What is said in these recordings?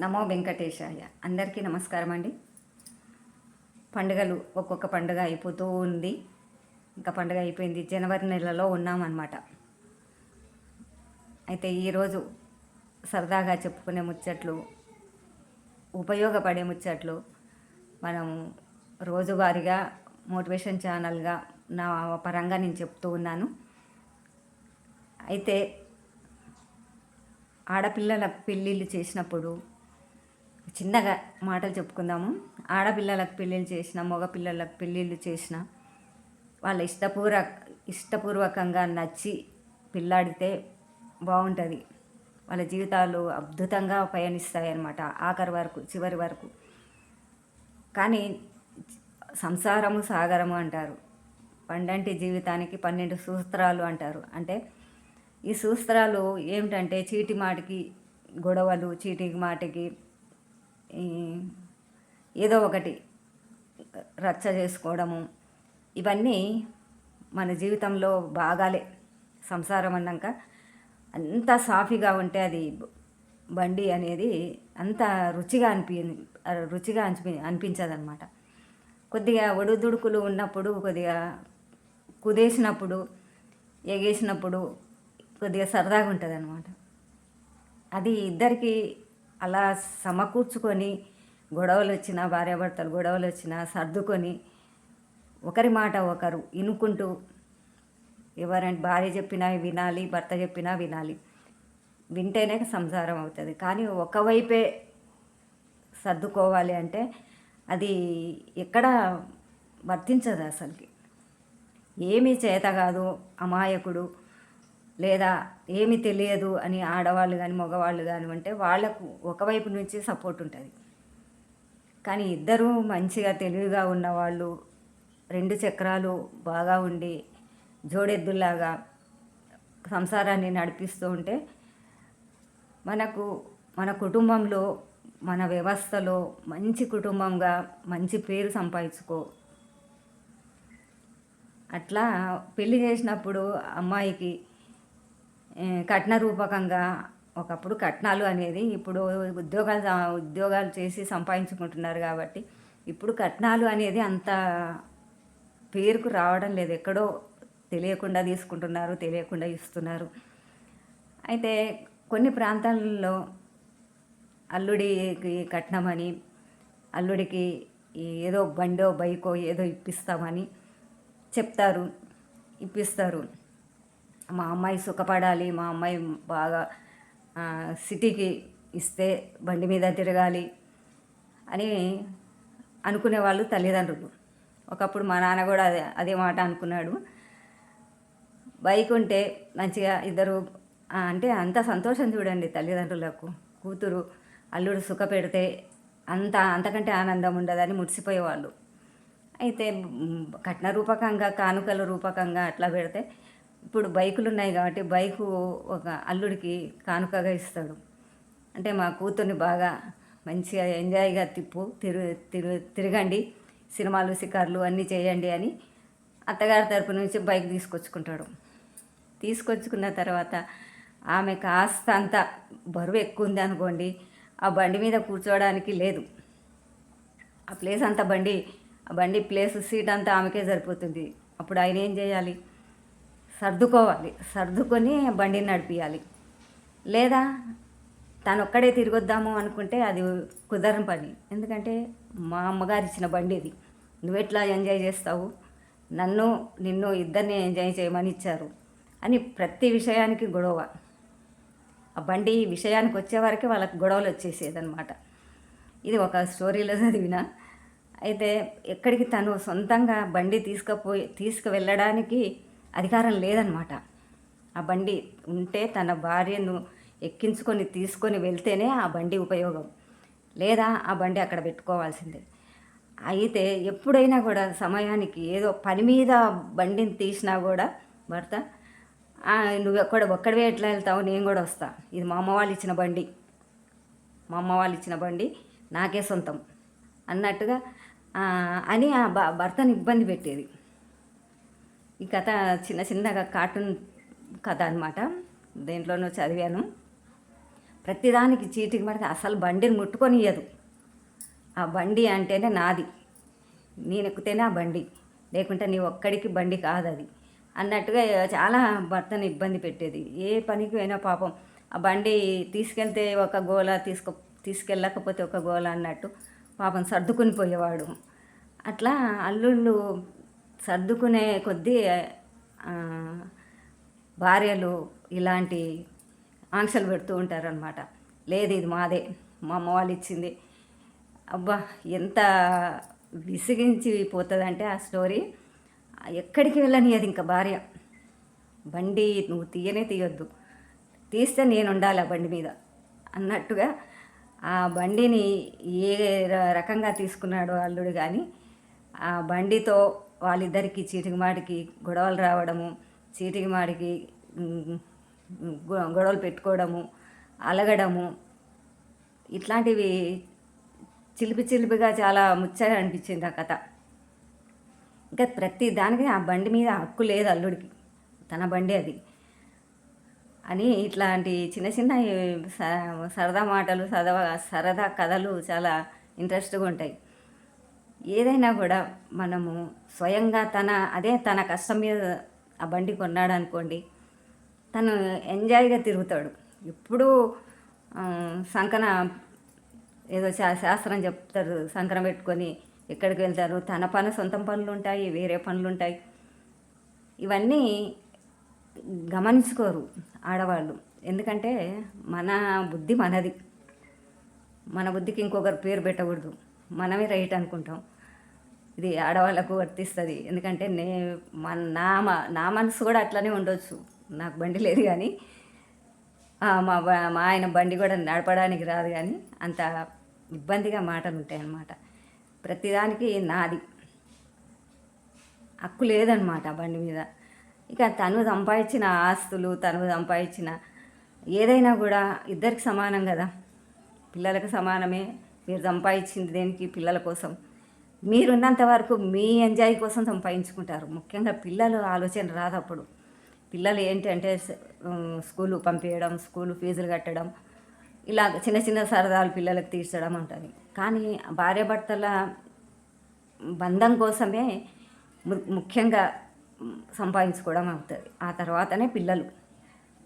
నమో వెంకటేశాయ. అందరికీ నమస్కారం అండి. పండుగలు ఒక్కొక్క పండుగ అయిపోతూ ఉంది. ఇంకా పండుగ అయిపోయింది. జనవరి నెలలో ఉన్నామన్నమాట. అయితే ఈరోజు సరదాగా చెప్పుకునే ముచ్చట్లు ఉపయోగపడే ముచ్చట్లు మనం రోజువారీగా మోటివేషన్ ఛానల్గా నా పరంగా నేను చెప్తూ ఉన్నాను. అయితే ఆడపిల్లలకు పెళ్ళిళ్ళు చేసినప్పుడు చిన్నగా మాటలు చెప్పుకుందాము. ఆడపిల్లలకు పెళ్ళిళ్ళు చేసిన మగపిల్లలకు పెళ్ళిళ్ళు చేసిన వాళ్ళ ఇష్టపూర్వ ఇష్టపూర్వకంగా నచ్చి పిల్లాడితే బాగుంటుంది. వాళ్ళ జీవితాలు అద్భుతంగా పయనిస్తాయి అన్నమాట ఆఖరి వరకు చివరి వరకు. కానీ సంసారము సాగరము అంటారు. పండంటి జీవితానికి పన్నెండు సూత్రాలు అంటారు. అంటే ఈ సూత్రాలు ఏమిటంటే చీటి మాటికి గొడవలు చీటి మాటికి ఏదో ఒకటి రచ్చ చేసుకోవడము ఇవన్నీ మన జీవితంలో భాగాలే సంసారం అన్నాక అంత సాఫీగా ఉంటే అది బండి అనేది అంత రుచిగా అనిపి రుచిగా అనిపి అనిపించదు అనమాట కొద్దిగా ఒడుదుడుకులు ఉన్నప్పుడు కొద్దిగా కుదేసినప్పుడు ఎగేసినప్పుడు కొద్దిగా సరదాగా ఉంటుంది అనమాట అది ఇద్దరికి అలా సమకూర్చుకొని గొడవలు వచ్చినా భార్యాభర్తలు గొడవలు వచ్చినా సర్దుకొని ఒకరి మాట ఒకరు ఇనుకుంటూ ఎవరంటే భార్య చెప్పినా వినాలి భర్త చెప్పినా వినాలి. వింటేనే సంసారం అవుతుంది. కానీ ఒకవైపే సర్దుకోవాలి అంటే అది ఎక్కడ వర్తించదు అసలుకి ఏమీ చేత కాదు అమాయకుడు. లేదా ఏమి తెలియదు అని ఆడవాళ్ళు కానీ మగవాళ్ళు కానీ అంటే వాళ్ళకు ఒకవైపు నుంచి సపోర్ట్ ఉంటుంది. కానీ ఇద్దరూ మంచిగా తెలివిగా ఉన్నవాళ్ళు రెండు చక్రాలు బాగా ఉండి జోడెద్దులాగా సంసారాన్ని నడిపిస్తూ ఉంటే మనకు మన కుటుంబంలో మన వ్యవస్థలో మంచి కుటుంబంగా మంచి పేరు సంపాదించుకో. అట్లా పెళ్ళి చేసినప్పుడు అమ్మాయికి కట్న రూపకంగా ఒకప్పుడు కట్నాలు అనేది ఇప్పుడు ఉద్యోగాలు ఉద్యోగాలు చేసి సంపాదించుకుంటున్నారు కాబట్టి ఇప్పుడు కట్నాలు అనేది అంత పేరుకు రావడం లేదు. ఎక్కడో తెలియకుండా తీసుకుంటున్నారు తెలియకుండా ఇస్తున్నారు. అయితే కొన్ని ప్రాంతాలలో అల్లుడికి కట్నమని అల్లుడికి ఏదో బండో బైకో ఏదో ఇప్పిస్తామని చెప్తారు ఇప్పిస్తారు. మా అమ్మాయి సుఖపడాలి మా అమ్మాయి బాగా సిటీకి ఇస్తే బండి మీద తిరగాలి అని అనుకునే వాళ్ళు తల్లిదండ్రులు. ఒకప్పుడు మా నాన్న కూడా అదే అదే మాట అనుకున్నాడు. బైక్ ఉంటే మంచిగా ఇద్దరు అంటే అంత సంతోషం చూడండి తల్లిదండ్రులకు. కూతురు అల్లుడు సుఖ పెడితే అంత అంతకంటే ఆనందం ఉండదని ముడిసిపోయేవాళ్ళు అయితే కట్న రూపకంగా కానుకల రూపకంగా అట్లా పెడితే ఇప్పుడు బైకులు ఉన్నాయి కాబట్టి బైకు ఒక అల్లుడికి కానుకగా ఇస్తాడు. అంటే మా కూతుర్ని బాగా మంచిగా ఎంజాయ్గా తిప్పు తిరు తిరు తిరగండి సినిమాలు షికార్లు అన్నీ చేయండి అని అత్తగారి తరపు నుంచి బైక్ తీసుకొచ్చుకుంటాడు. తీసుకొచ్చుకున్న తర్వాత ఆమె కాస్త అంత బరువు ఎక్కువ ఉంది అనుకోండి ఆ బండి మీద కూర్చోవడానికి లేదు. ఆ ప్లేస్ అంతా బండి ఆ బండి ప్లేస్ సీట్ అంతా ఆమెకే సరిపోతుంది. అప్పుడు ఆయన ఏం చేయాలి? సర్దుకోవాలి. సర్దుకొని బండిని నడిపించాలి లేదా తను ఒక్కడే తిరిగొద్దాము అనుకుంటే అది కుదరని పని. ఎందుకంటే మా అమ్మగారు ఇచ్చిన బండి ఇది. నువ్వు ఎట్లా ఎంజాయ్ చేస్తావు? నన్ను నిన్ను ఇద్దరిని ఎంజాయ్ చేయమని ఇచ్చారు. అని ప్రతి విషయానికి గొడవ. ఆ బండి విషయానికి వచ్చేవరకే వాళ్ళకి గొడవలు వచ్చేసేదనమాట ఇది ఒక స్టోరీలో చదివిన. అయితే ఎక్కడికి తను సొంతంగా బండి తీసుకుపోయి తీసుకువెళ్ళడానికి అధికారం లేదనమాట. ఆ బండి ఉంటే తన భార్యను ఎక్కించుకొని తీసుకొని వెళ్తేనే ఆ బండి ఉపయోగం. లేదా ఆ బండి అక్కడ పెట్టుకోవాల్సిందే. అయితే ఎప్పుడైనా కూడా సమయానికి ఏదో పని మీద బండిని తీసినా కూడా భర్త నువ్వు ఎక్కడ ఒక్కడవే ఎట్లా వెళ్తావు? నేను కూడా వస్తా. ఇది మా అమ్మ వాళ్ళు ఇచ్చిన బండి. మా అమ్మ వాళ్ళు ఇచ్చిన బండి నాకే సొంతం అన్నట్టుగా అని ఆ భర్తను ఇబ్బంది పెట్టేది. ఈ కథ చిన్న చిన్నగా కార్టూన్ కథ అనమాట దేంట్లోనూ చదివాను. ప్రతిదానికి చీటికి పడితే అసలు బండిని ముట్టుకొని ఇయ్యదు ఆ బండి అంటేనే నాది. నేను ఎక్కితేనే ఆ బండి. లేకుంటే నీ ఒక్కడికి బండి కాదు అది అన్నట్టుగా చాలా భర్తను ఇబ్బంది పెట్టేది. ఏ పనికి అయినా పాపం ఆ బండి తీసుకెళ్తే ఒక గోల తీసుకో తీసుకెళ్ళకపోతే ఒక గోల అన్నట్టు పాపం సర్దుకుని పోయేవాడు. అట్లా అల్లుళ్ళు సర్దుకునే కొద్దీ భార్యలు ఇలాంటి ఆంక్షలు పెడుతూ ఉంటారనమాట లేదు ఇది మాదే మా అమ్మ వాళ్ళు ఇచ్చింది. అబ్బా ఎంత విసిగించి పోతుందంటే ఆ స్టోరీ. ఎక్కడికి వెళ్ళనియదు ఇంకా భార్య. బండి నువ్వు తీయనే తీయొద్దు. తీస్తే నేను ఉండాలి ఆ బండి మీద అన్నట్టుగా ఆ బండిని ఏ రకంగా తీసుకున్నాడో అల్లుడు కానీ ఆ బండితో వాళ్ళిద్దరికి చీటికి మాటికి గొడవలు రావడము చీటికి మాటికి గొడవలు పెట్టుకోవడము అలగడము ఇట్లాంటివి చిలిపి చిలిపిగా చాలా ముచ్చగా అనిపించింది ఆ కథ. ఇంకా ప్రతి దానికి ఆ బండి మీద హక్కు లేదు అల్లుడికి. తన బండి అది. అని ఇట్లాంటి చిన్న చిన్న స- సరదా మాటలు సరదా సరదా కథలు చాలా ఇంట్రెస్ట్గా ఉంటాయి. ఏదైనా కూడా మనము స్వయంగా తన అదే తన కష్టం మీద ఆ బండి కొన్నాడు అనుకోండి తను ఎంజాయ్గా తిరుగుతాడు. ఎప్పుడూ సంకన ఏదో శా- శాస్త్రం చెప్తారు సంకన పెట్టుకొని ఎక్కడికి వెళ్తారు తన పని సొంతం పనులు ఉంటాయి వేరే పనులు ఉంటాయి. ఇవన్నీ గమనించుకోరు ఆడవాళ్ళు. ఎందుకంటే మన బుద్ధి మనది. మన బుద్ధికి ఇంకొకరు పేరు పెట్టకూడదు. మనమే రైట్ అనుకుంటాం. ఇది ఆడవాళ్ళకు వర్తిస్తుంది. ఎందుకంటే నే మన నా నా మనసు కూడా అట్లనే ఉండొచ్చు. నాకు బండి లేదు కానీ మా మా ఆయన బండి కూడా నడపడానికి రాదు కానీ అంత ఇబ్బందిగా మాటలు ఉంటాయి అన్నమాట ప్రతిదానికి నాది. హక్కు లేదనమాట బండి మీద. ఇక తను సంపాదించిన ఆస్తులు తను సంపాదించిన ఏదైనా కూడా ఇద్దరికి సమానం కదా. పిల్లలకు సమానమే. మీరు సంపాదించింది దేనికి? పిల్లల కోసం. మీరున్నంత వరకు మీ ఎంజాయ్ కోసం సంపాదించుకుంటారు. ముఖ్యంగా పిల్లలు ఆలోచన రాదు అప్పుడు. పిల్లలు ఏంటంటే స్కూలు పంపించడం స్కూలు ఫీజులు కట్టడం ఇలా చిన్న చిన్న సరదాలు పిల్లలకు తీర్చడం ఉంటుంది కానీ భార్యాభర్తల బంధం కోసమే ము- ముఖ్యంగా సంపాదించుకోవడం అవుతుంది. ఆ తర్వాతనే పిల్లలు.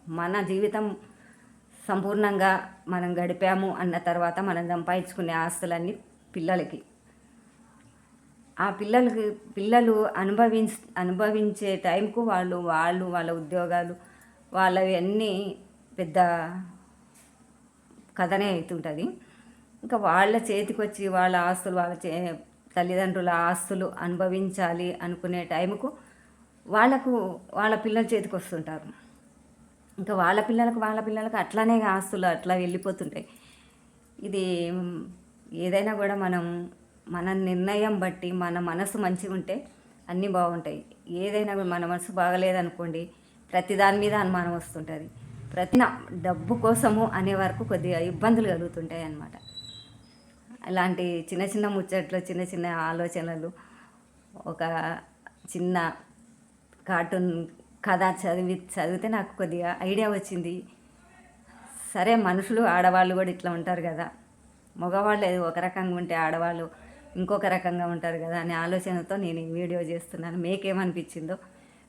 మన జీవితం సంపూర్ణంగా మనం గడిపాము అన్న తర్వాత మనం సంపాదించుకునే ఆస్తులన్నీ పిల్లలకి. ఆ పిల్లలకి పిల్లలు అనుభవించ అనుభవించే టైంకు వాళ్ళు వాళ్ళు వాళ్ళ ఉద్యోగాలు వాళ్ళవి అన్నీ పెద్ద కథనే అవుతుంటుంది ఇంకా వాళ్ళ చేతికి వచ్చి వాళ్ళ ఆస్తులు వాళ్ళ చే తల్లిదండ్రుల ఆస్తులు అనుభవించాలి అనుకునే టైంకు వాళ్ళకు వాళ్ళ పిల్లల చేతికి వస్తుంటారు ఇంకా వాళ్ళ పిల్లలకు వాళ్ళ పిల్లలకు అట్లానే ఆస్తులు అట్లా వెళ్ళిపోతుంటాయి. ఇది ఏదైనా కూడా మనం మన నిర్ణయం బట్టి మన మనసు మంచిగా ఉంటే అన్నీ బాగుంటాయి. ఏదైనా కూడా మన మనసు బాగలేదనుకోండి ప్రతి దాని మీద అనుమానం వస్తుంటుంది. ప్రతి నా- డబ్బు కోసము అనే వరకు కొద్దిగా ఇబ్బందులు కలుగుతుంటాయి అన్నమాట. అలాంటి చిన్న చిన్న ముచ్చట్లు చిన్న చిన్న ఆలోచనలు ఒక చిన్న కార్టూన్ కథ చదివి చదివితే నాకు కొద్దిగా ఐడియా వచ్చింది. సరే మనుషులు ఆడవాళ్ళు కూడా ఇట్లా ఉంటారు కదా. మగవాళ్ళు ఏదో ఒక రకంగా ఉంటే ఆడవాళ్ళు ఇంకొక రకంగా ఉంటారు కదా అనే ఆలోచనతో నేను ఈ వీడియో చేస్తున్నాను. మీకేమనిపించిందో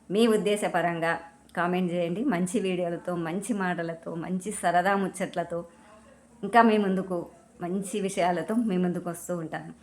మీ ఉద్దేశపరంగా కామెంట్ చేయండి. మంచి వీడియోలతో మంచి మాటలతో మంచి సరదా ముచ్చట్లతో ఇంకా మీ ముందుకు మంచి విషయాలతో మీ ముందుకు వస్తూ ఉంటాను.